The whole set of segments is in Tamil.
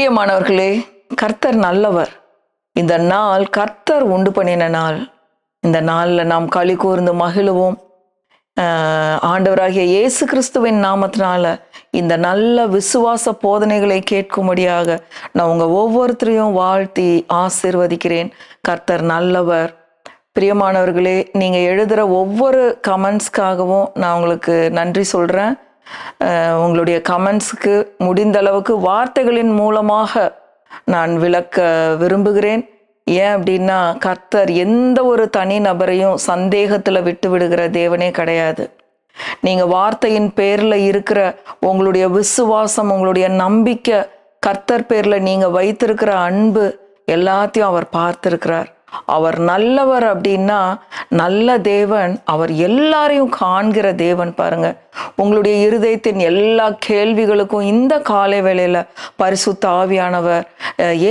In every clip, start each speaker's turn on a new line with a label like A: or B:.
A: பிரியமானவர்களே கர்த்தர் நல்லவர். இந்த நாள் கர்த்தர் உண்டு பண்ணின நாள். இந்த நாளில் நாம் களி கூர்ந்து மகிழுவோம். ஆண்டவராகிய இயேசு கிறிஸ்துவின் நாமத்தினால இந்த நல்ல விசுவாச போதனைகளை கேட்கும்படியாக நான் உங்கள் ஒவ்வொருத்தரையும் வாழ்த்தி ஆசிர்வதிக்கிறேன். கர்த்தர் நல்லவர். பிரியமானவர்களே நீங்கள் எழுதுகிற ஒவ்வொரு கமெண்ட்ஸ்க்காகவும் நான் உங்களுக்கு நன்றி சொல்கிறேன் உங்களுடைய கமெண்ட்ஸுக்கு முடிந்த அளவுக்கு வார்த்தைகளின் மூலமாக நான் விளக்க விரும்புகிறேன். ஏன் அப்படின்னா கர்த்தர் எந்த ஒரு தனி நபரையும் சந்தேகத்தில் விட்டு விடுகிற தேவனே கிடையாது. நீங்கள் வார்த்தையின் பேரில் இருக்கிற உங்களுடைய விசுவாசம் உங்களுடைய நம்பிக்கை கர்த்தர் பேரில் நீங்கள் வைத்திருக்கிற அன்பு எல்லாத்தையும் அவர் பார்த்துருக்கிறார். அவர் நல்லவர் அப்படின்னா நல்ல தேவன் அவர் எல்லாரையும் காண்கிற தேவன் பாருங்க. உங்களுடைய இருதயத்தின் எல்லா கேள்விகளுக்கும் இந்த காலை வேளையில பரிசுத்த ஆவியானவர்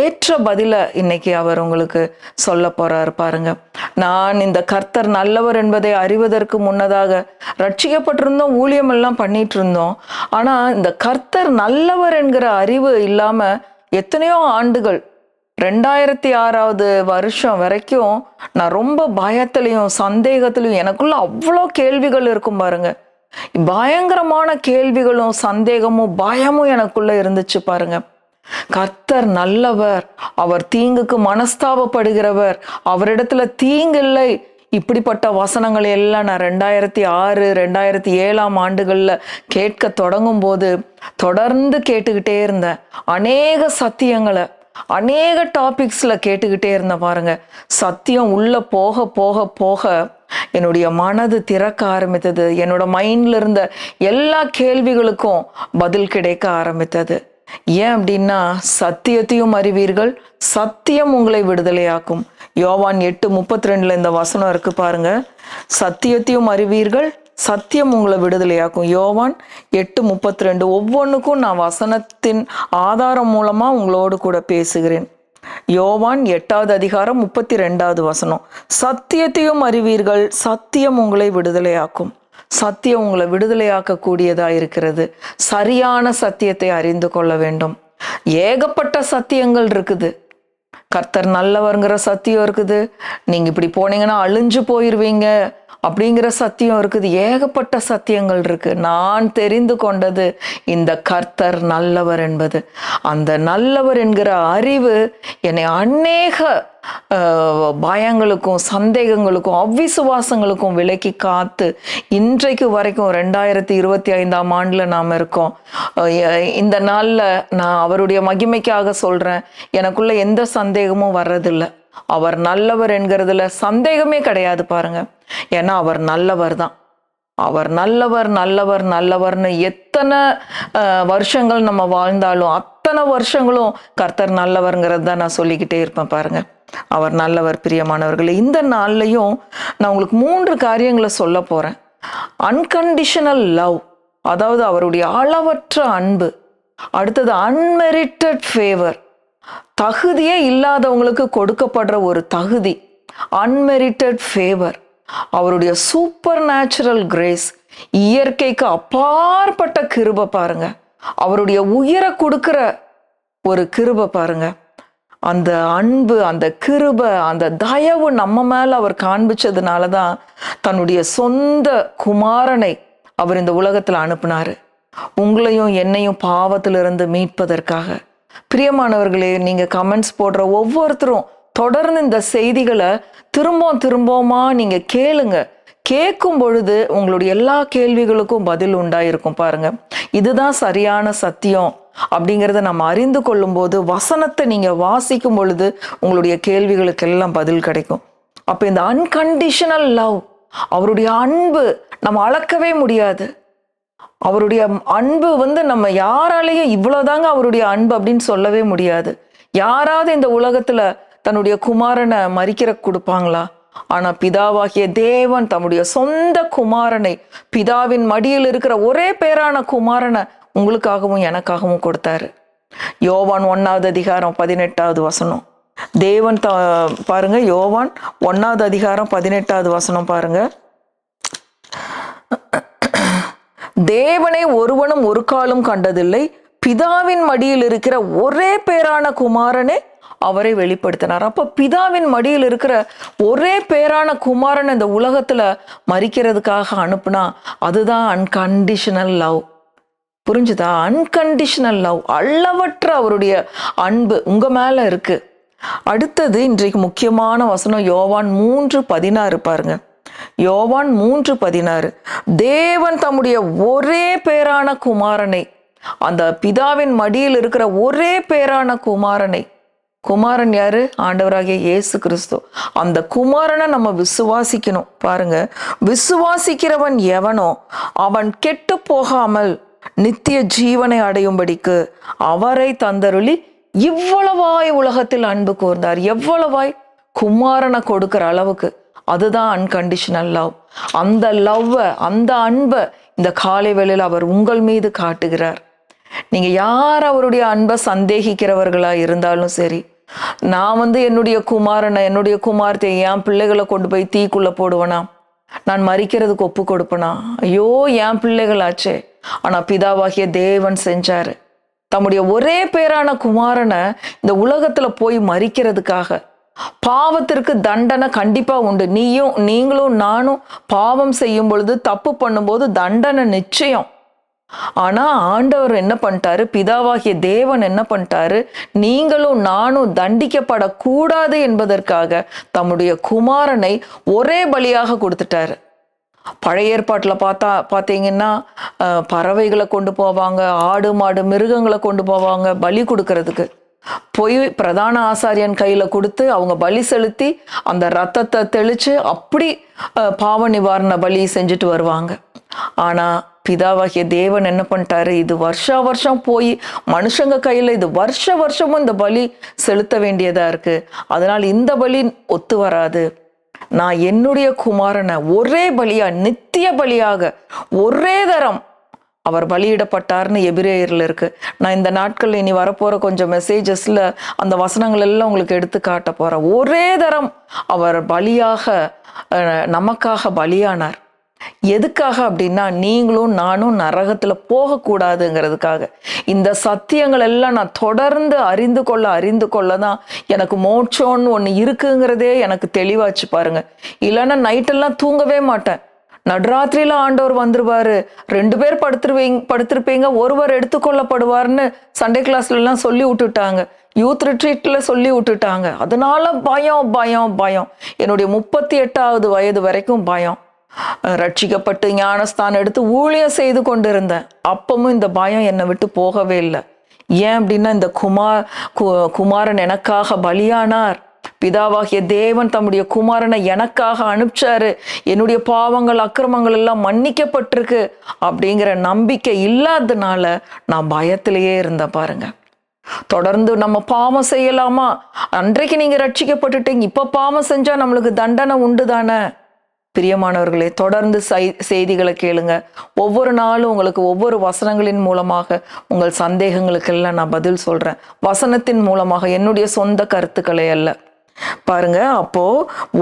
A: ஏற்ற பதில இன்னைக்கு அவர் உங்களுக்கு சொல்ல போறாரு பாருங்க. நான் இந்த கர்த்தர் நல்லவர் என்பதை அறிவதற்கு முன்னதாக ரட்சிக்கப்பட்டிருந்தோம் ஊழியம் எல்லாம் பண்ணிட்டு இருந்தோம் ஆனா இந்த கர்த்தர் நல்லவர் என்கிற அறிவு இல்லாம எத்தனையோ ஆண்டுகள் ரெண்டாயிரத்தி ஆறாவது வருஷம் வரைக்கும் நான் ரொம்ப பயத்துலையும் சந்தேகத்திலையும் எனக்குள்ள அவ்வளோ கேள்விகள் இருக்கும் பாருங்க. பயங்கரமான கேள்விகளும் சந்தேகமும் பயமும் எனக்குள்ள இருந்துச்சு பாருங்க. கர்த்தர் நல்லவர் அவர் தீங்குக்கு மனஸ்தாபப்படுகிறவர் அவரிடத்துல தீங்கில்லை. இப்படிப்பட்ட வசனங்களை எல்லாம் நான் ரெண்டாயிரத்தி ஆறு ரெண்டாயிரத்தி ஏழாம் ஆண்டுகளில் கேட்க தொடங்கும் போது தொடர்ந்து கேட்டுக்கிட்டே இருந்தேன். அநேக சத்தியங்களை அநேக டாபிக்ஸ்ல கேட்டுக்கிட்டே இருந்தேன் பாருங்க. சத்தியம் உள்ள போக போக போக என்னுடைய மனது திறக்க ஆரம்பித்தது. என்னோட மைண்ட்ல இருந்த எல்லா கேள்விகளுக்கும் பதில் கிடைக்க ஆரம்பித்தது. ஏன் அப்படின்னா சத்தியத்தையும் அறிவீர்கள். சத்தியம் உங்களை விடுதலையாக்கும். யோவான் எட்டு முப்பத்தி ரெண்டுல இந்த வசனம் இருக்கு பாருங்க. சத்தியத்தையும் அறிவீர்கள் சத்தியம் உங்களை விடுதலையாக்கும். யோவான் எட்டு முப்பத்தி ரெண்டு ஒவ்வொன்றுக்கும் நான் வசனத்தின் ஆதாரம் மூலமா உங்களோடு கூட பேசுகிறேன். யோவான் எட்டாவது அதிகாரம் முப்பத்தி ரெண்டாவது வசனம். சத்தியத்தையும் அறிவீர்கள் சத்தியம் உங்களை விடுதலையாக்கும். சத்தியம் உங்களை விடுதலையாக்க கூடியதா இருக்கிறது. சரியான சத்தியத்தை அறிந்து கொள்ள வேண்டும். ஏகப்பட்ட சத்தியங்கள் இருக்குது. கர்த்தர் நல்லவருங்கிற சத்தியம் இருக்குது. நீங்க இப்படி போனீங்கன்னா அழிஞ்சு போயிருவீங்க. அப்படிங்கிற சத்தியம் இருக்குது. ஏகப்பட்ட சத்தியங்கள் இருக்கு. நான் தெரிந்து கொண்டது இந்த கர்த்தர் நல்லவர் என்பது. அந்த நல்லவர் என்கிற அறிவு என்னை அநேக பயங்களுக்கும் சந்தேகங்களுக்கும் அவ்விசுவாசங்களுக்கும் விலக்கி காத்து இன்றைக்கு வரைக்கும் ரெண்டாயிரத்தி இருபத்தி ஐந்தாம் ஆண்டுல நாம் இருக்கோம். இந்த நாள்ல நான் அவருடைய மகிமைக்காக சொல்றேன். எனக்குள்ள எந்த சந்தேகமும் வர்றதில்லை. அவர் நல்லவர் என்கிறதுல சந்தேகமே கிடையாது பாருங்க. ஏன்னா அவர் நல்லவர் தான். அவர் நல்லவர் நல்லவர் நல்லவர்னு எத்தனை வருஷங்கள் நம்ம வாழ்ந்தாலும் அத்தனை வருஷங்களும் கர்த்தர் நல்லவர்ங்கிறது தான் நான் சொல்லிக்கிட்டே இருப்பேன் பாருங்க. அவர் நல்லவர் பிரியமானவர்களே இந்த நாள்லையும் நான் உங்களுக்கு மூன்று காரியங்களை சொல்ல போறேன். அன்கண்டிஷனல் லவ் அதாவது அவருடைய அளவற்ற அன்பு அடுத்தது அன்மெரிட்டட் ஃபேவர் தகுதியே இல்லாதவங்களுக்கு கொடுக்கப்படுற ஒரு தகுதி அன்மெரிட்டட் ஃபேவர் அவருடைய சூப்பர் நேச்சுரல் கிரேஸ் இயற்கைக்கு அப்பாற்பட்ட கிருபை பாருங்க. அவருடைய உயிரை கொடுக்கிற ஒரு கிருபை பாருங்க. அந்த அன்பு அந்த கிருபை அந்த தயவு நம்ம மேல அவர் காண்பிச்சதுனால தான் தன்னுடைய சொந்த குமாரனை அவர் இந்த உலகத்தில் அனுப்புனாரு. உங்களையும் என்னையும் பாவத்திலிருந்து மீட்பதற்காக. பிரியமானவர்களே நீங்க கமெண்ட்ஸ் போடுற ஒவ்வொருத்தரும் தொடர்ந்து இந்த செய்திகளை திரும்பவும் திரும்பவுமா நீங்க கேளுங்க. கேட்கும் பொழுது உங்களுடைய எல்லா கேள்விகளுக்கும் பதில் உண்டாயிருக்கும் பாருங்க. இதுதான் சரியான சத்தியம் அப்படிங்கிறத நம்ம அறிந்து கொள்ளும் போது வசனத்தை நீங்கள் வாசிக்கும் பொழுது உங்களுடைய கேள்விகளுக்கெல்லாம் பதில் கிடைக்கும். அப்போ இந்த அன்கண்டிஷனல் லவ் அவருடைய அன்பு நம்ம அளக்கவே முடியாது. அவருடைய அன்பு வந்து நம்ம யாராலேயே இவ்வளோதாங்க அவருடைய அன்பு அப்படின்னு சொல்லவே முடியாது. யாராவது இந்த உலகத்தில் தன்னுடைய குமாரனை மறிக்கிற கொடுப்பாங்களா? ஆனால் பிதாவாகிய தேவன் தம்முடைய சொந்த குமாரனை பிதாவின் மடியில் இருக்கிற ஒரே பேரான குமாரனை உங்களுக்காகவும் எனக்காகவும் கொடுத்தாரு. யோவான் ஒன்னாவது அதிகாரம் பதினெட்டாவது வசனம். தேவன் த பாருங்க யோவான் ஒன்னாவது அதிகாரம் பதினெட்டாவது வசனம் பாருங்க. தேவனை ஒருவனும் ஒரு காலம் கண்டதில்லை. பிதாவின் மடியில் இருக்கிற ஒரே பேரான குமாரனே அவரை வெளிப்படுத்தினார். அப்ப பிதாவின் மடியில் இருக்கிற ஒரே பேரான குமாரன் இந்த உலகத்துல மறிக்கிறதுக்காக அனுப்புனா அதுதான் அன்கண்டிஷனல் லவ் புரிஞ்சுதா? அன்கண்டிஷனல் லவ் அளவற்ற அவருடைய அன்பு உங்க மேல இருக்கு. அடுத்தது இன்றைக்கு முக்கியமான வசனம் யோவான் மூன்று பதினாறு பாருங்க. யோவான் மூன்று பதினாறு. தேவன் தம்முடைய ஒரே பேரான குமாரனை அந்த பிதாவின் மடியில் இருக்கிற ஒரே பேரான குமாரனை குமாரன் யாரு? ஆண்டவராகிய இயேசு கிறிஸ்து. அந்த குமாரனை நம்ம விசுவாசிக்கணும். பாருங்க விசுவாசிக்கிறவன் எவனோ அவன் கெட்டு போகாமல் நித்திய ஜீவனை அடையும்படிக்கு அவரை தந்தருளி இவ்வளவாய் உலகத்தில் அன்பு கூர்ந்தார். எவ்வளவாய் குமாரனை கொடுக்கிற அளவுக்கு. அதுதான் அன்கண்டிஷனல் லவ் அந்த லவ்வை அந்த அன்பை இந்த காலை வேளையில் அவர் உங்கள் மீது காட்டுகிறார். நீங்கள் யார் அவருடைய அன்பை சந்தேகிக்கிறவர்களாக இருந்தாலும் சரி நான் வந்து என்னுடைய குமாரனை என்னுடைய குமார்த்தை என் பிள்ளைகளை கொண்டு போய் தீக்குள்ளே போடுவனா? நான் மறிக்கிறதுக்கு ஒப்பு கொடுப்பனா? ஐயோ என் பிள்ளைகளாச்சே. ஆனால் பிதாவாகிய தேவன் செஞ்சார். தம்முடைய ஒரே பேரான குமாரனை இந்த உலகத்தில் போய் மறிக்கிறதுக்காக பாவத்திற்கு தண்டனை கண்டிப்பா உண்டு. நீயும் நீங்களும் நானும் பாவம் செய்யும் பொழுது தப்பு பண்ணும்போது தண்டனை நிச்சயம். ஆனா ஆண்டவர் என்ன பண்ணிட்டாரு? பிதாவாகிய தேவன் என்ன பண்ணிட்டாரு? நீங்களும் நானும் தண்டிக்கப்படக்கூடாது என்பதற்காக தம்முடைய குமாரனை ஒரே பலியாக கொடுத்துட்டாரு. பழைய ஏற்பாட்டில் பார்த்தா பார்த்தீங்கன்னா பறவைகளை கொண்டு போவாங்க ஆடு மாடு மிருகங்களை கொண்டு போவாங்க பலி கொடுக்கறதுக்கு. போய் பிரதான ஆசாரியன் கையில் கொடுத்து அவங்க பலி செலுத்தி அந்த ரத்தத்தை தெளித்து அப்படி பாவ நிவாரண பலி செஞ்சுட்டு வருவாங்க. ஆனால் பிதாவாகிய தேவன் என்ன பண்ணிட்டாரு? இது வருஷா வருஷம் போய் மனுஷங்க கையில் இது வருஷ வருஷமும் இந்த பலி செலுத்த வேண்டியதாக இருக்கு. அதனால் இந்த பலி ஒத்து வராது. நான் என்னுடைய குமாரனை ஒரே பலியாக நித்திய பலியாக ஒரே தரம் அவர் பலியிடப்பட்டார்னு எபிரேயரில் இருக்கு. நான் இந்த நாட்கள் இனி வரப்போகிற கொஞ்சம் மெசேஜஸில் அந்த வசனங்கள் எல்லாம் உங்களுக்கு எடுத்து காட்ட போகிறேன் ஒரே தரம் அவர் பலியாக நமக்காக பலியானார். எதுக்காக அப்படின்னா நீங்களும் நானும் நரகத்தில் போகக்கூடாதுங்கிறதுக்காக. இந்த சத்தியங்கள் எல்லாம் நான் தொடர்ந்து அறிந்து கொள்ள அறிந்து கொள்ள தான் எனக்கு மோட்சம்னு ஒன்று இருக்குங்கிறதே எனக்கு தெளிவாச்சு பாருங்க. இல்லைன்னா நைட்டெல்லாம் தூங்கவே மாட்டேன். நடுராத்திரியில ஆண்டவர் வந்துருவாரு. ரெண்டு பேர் படுத்துருவீங்க படுத்திருப்பீங்க. ஒருவர் எடுத்துக்கொள்ளப்படுவார்னு சண்டே கிளாஸ்ல எல்லாம் சொல்லி விட்டுட்டாங்க. யூத் ரிட்ரீட்ல சொல்லி விட்டுட்டாங்க. அதனால பயம் பயம் பயம். என்னுடைய முப்பத்தி எட்டாவது வயது வரைக்கும் பயம். ரட்சிக்கப்பட்டு ஞானஸ்தானம் எடுத்து ஊழியம் செய்து கொண்டிருந்தேன். அப்பவும் இந்த பயம் என்னை விட்டு போகவே இல்லை. ஏன் அப்படின்னா இந்த குமார் கு- குமாரன் எனக்காக பலியானார். பிதாவாகிய தேவன் தம்முடைய குமாரனை எனக்காக அனுப்பிச்சாரு. என்னுடைய பாவங்கள் அக்கிரமங்கள் எல்லாம் மன்னிக்கப்பட்டிருக்கு அப்படிங்கிற நம்பிக்கை இல்லாததுனால நான் பயத்திலேயே இருந்தேன் பாருங்க. தொடர்ந்து நம்ம பாவம் செய்யலாமா? அன்றைக்கு நீங்க ரட்சிக்கப்பட்டுட்டீங்க இப்ப பாவம் செஞ்சா நம்மளுக்கு தண்டனை உண்டு தானே பிரியமானவர்களே தொடர்ந்து செய்திகளை கேளுங்க. ஒவ்வொரு நாளும் உங்களுக்கு ஒவ்வொரு வசனங்களின் மூலமாக உங்கள் சந்தேகங்களுக்கெல்லாம் நான் பதில் சொல்றேன். வசனத்தின் மூலமாக என்னுடைய சொந்த கருத்துக்களை அல்ல. பாருங்க அப்போ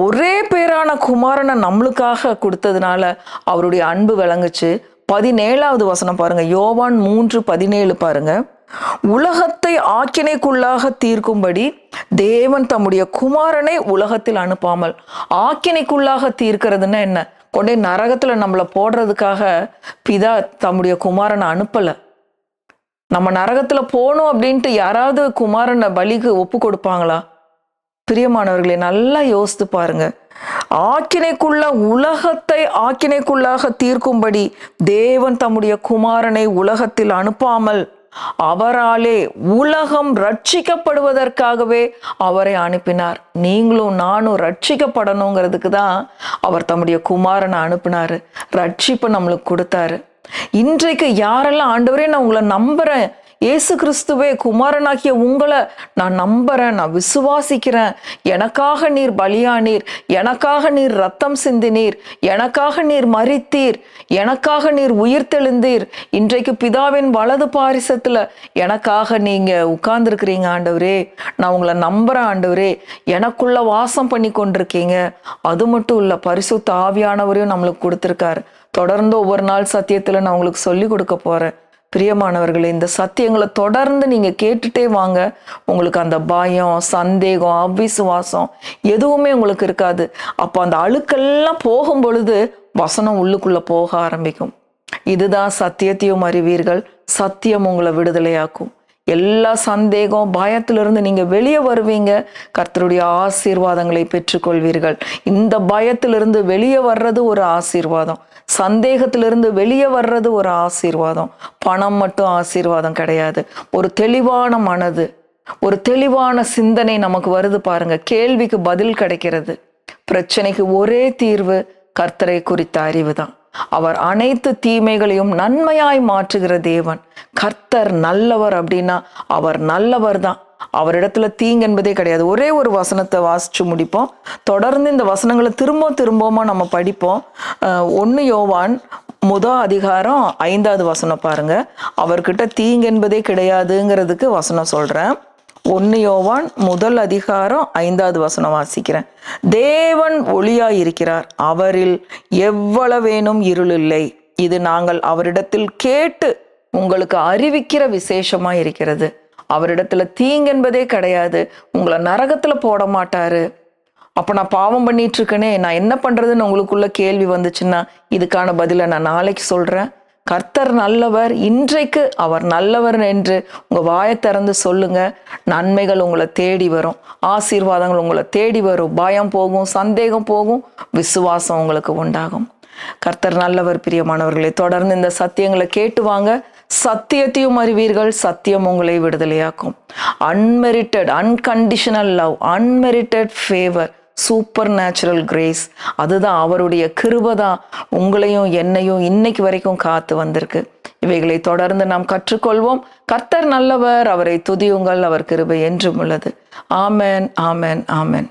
A: ஒரே பேரான குமாரனை நம்மளுக்காக கொடுத்ததுனால அவருடைய அன்பு விளங்குச்சு. பதினேழாவது வசனம் பாருங்க யோவான் மூன்று பதினேழு பாருங்க. உலகத்தை ஆக்கினைக்குள்ளாக தீர்க்கும்படி தேவன் தம்முடைய குமாரனை உலகத்தில் அனுப்பாமல் ஆக்கினைக்குள்ளாக தீர்க்கிறதுன்னா என்ன? கொண்டே நரகத்துல நம்மளை போடுறதுக்காக பிதா தம்முடைய குமாரனை அனுப்பல. நம்ம நரகத்துல போகணும் அப்படின்ட்டு யாராவது குமாரனை பலிக்கு ஒப்பு கொடுப்பாங்களா? பிரியமானவர்களே நல்லா யோசித்து பாருங்க. ஆக்கினைக்குள்ள உலகத்தை ஆக்கினைக்குள்ளாக தீர்க்கும்படி தேவன் தம்முடைய குமாரனை உலகத்தில் அனுப்பாமல் அவராலே உலகம் ரட்சிக்கப்படுவதற்காகவே அவரை அனுப்பினார். நீங்களும் நானும் ரட்சிக்கப்படணுங்கிறதுக்கு தான் அவர் தம்முடைய குமாரனை அனுப்பினாரு. ரட்சிப்பை நம்மளுக்கு கொடுத்தாரு. இன்றைக்கு யாரெல்லாம் ஆண்டவரே நான் உங்களை நம்புறேன். இயேசு கிறிஸ்துவே குமாரனாகிய உங்களை நான் நம்புறேன் நான் விசுவாசிக்கிறேன். எனக்காக நீர் பலியானீர் எனக்காக நீர் ரத்தம் சிந்தினீர் எனக்காக நீர் மறித்தீர் எனக்காக நீர் உயிர் தெளிந்தீர். இன்றைக்கு பிதாவின் வலது பாரிசத்தில் எனக்காக நீங்கள் உட்கார்ந்துருக்கிறீங்க ஆண்டவரே. நான் உங்களை நம்புறேன் ஆண்டவரே. எனக்குள்ள வாசம் பண்ணி கொண்டிருக்கீங்க. அது மட்டும் இல்லை பரிசுத்த ஆவியானவரையும் நம்மளுக்கு கொடுத்துருக்காரு. தொடர்ந்து ஒவ்வொரு நாள் சத்தியத்தில் நான் உங்களுக்கு சொல்லி கொடுக்க போகிறேன் பிரியமானவர்களே இந்த சத்தியங்களை தொடர்ந்து நீங்கள் கேட்டுட்டே வாங்க. உங்களுக்கு அந்த பயம் சந்தேகம் அவிசுவாசம் எதுவுமே உங்களுக்கு இருக்காது. அப்போ அந்த அழுக்கெல்லாம் போகும் பொழுது வசனம் உள்ளுக்குள்ளே போக ஆரம்பிக்கும். இதுதான் சத்தியத்தையும் அறிவீர்கள். சத்தியம் உங்களை விடுதலையாக்கும். எல்லா சந்தேகம் பயத்திலிருந்து நீங்கள் வெளியே வருவீங்க. கர்த்தருடைய ஆசீர்வாதங்களை பெற்றுக்கொள்வீர்கள். இந்த பயத்திலிருந்து வெளியே வர்றது ஒரு ஆசீர்வாதம். சந்தேகத்திலிருந்து வெளியே வர்றது ஒரு ஆசீர்வாதம். பணம் மட்டும் ஆசீர்வாதம் கிடையாது. ஒரு தெளிவான மனது ஒரு தெளிவான சிந்தனை நமக்கு வருது பாருங்க. கேள்விக்கு பதில் கிடைக்கிறது. பிரச்சனைக்கு ஒரே தீர்வு கர்த்தரை குறித்த அறிவு தான் அவர் அனைத்து தீமைகளையும் நன்மையாய் மாற்றுகிற தேவன். கர்த்தர் நல்லவர் அப்படின்னா அவர் நல்லவர் தான். அவரிடத்துல தீங்கு என்பதே கிடையாது. ஒரே ஒரு வசனத்தை வாசிச்சு முடிப்போம். தொடர்ந்து இந்த வசனங்களை திரும்ப திரும்பமா நம்ம படிப்போம். ஒன்று யோவான் முத அதிகாரம் ஐந்தாவது வசனம் பாருங்க. அவர்கிட்ட தீங்கு என்பதே கிடையாதுங்கிறதுக்கு வசனம் சொல்றேன். ஒன்று யோவான் முதல் அதிகாரம் ஐந்தாவது வசனம் வாசிக்கிறேன். தேவன் ஒளியாய் இருக்கிறார் அவரில் எவ்வளவேனும் இருள் இல்லை இது நாங்கள் அவரிடத்தில் கேட்டு உங்களுக்கு அறிவிக்கிற விசேஷமா இருக்கிறது. அவரிடத்துல தீங்கென்பதே கிடையாது. உங்களை நரகத்துல போட மாட்டாரு. அப்போ நான் பாவம் பண்ணிட்டு இருக்கேனே நான் என்ன பண்றதுன்னு உங்களுக்குள்ள கேள்வி வந்துச்சுன்னா இதுக்கான பதிலை நான் நாளைக்கு சொல்றேன். கர்த்தர் நல்லவர் இன்றைக்கு அவர் நல்லவர் என்று உங்கள் வாயை திறந்து சொல்லுங்க. நன்மைகள் உங்களை தேடி வரும். ஆசீர்வாதங்கள் உங்களை தேடி வரும். பயம் போகும் சந்தேகம் போகும் விசுவாசம் உங்களுக்கு உண்டாகும். கர்த்தர் நல்லவர் பிரியமானவர்களை தொடர்ந்து இந்த சத்தியங்களை கேட்டு வாங்க. சத்தியத்தையும் அறிவீர்கள் சத்தியம் உங்களை விடுதலையாக்கும். Unmerited unconditional love unmerited favour supernatural grace அதுதான் அவருடைய கிருபை தான் உங்களையும் என்னையும் இன்னைக்கு வரைக்கும் காத்து வந்திருக்கு. இவைகளை தொடர்ந்து நாம் கற்றுக்கொள்வோம். கர்த்தர் நல்லவர் அவரை துதியுங்கள் அவர் கிருபை என்றும் உள்ளது. ஆமேன் ஆமேன் ஆமேன்.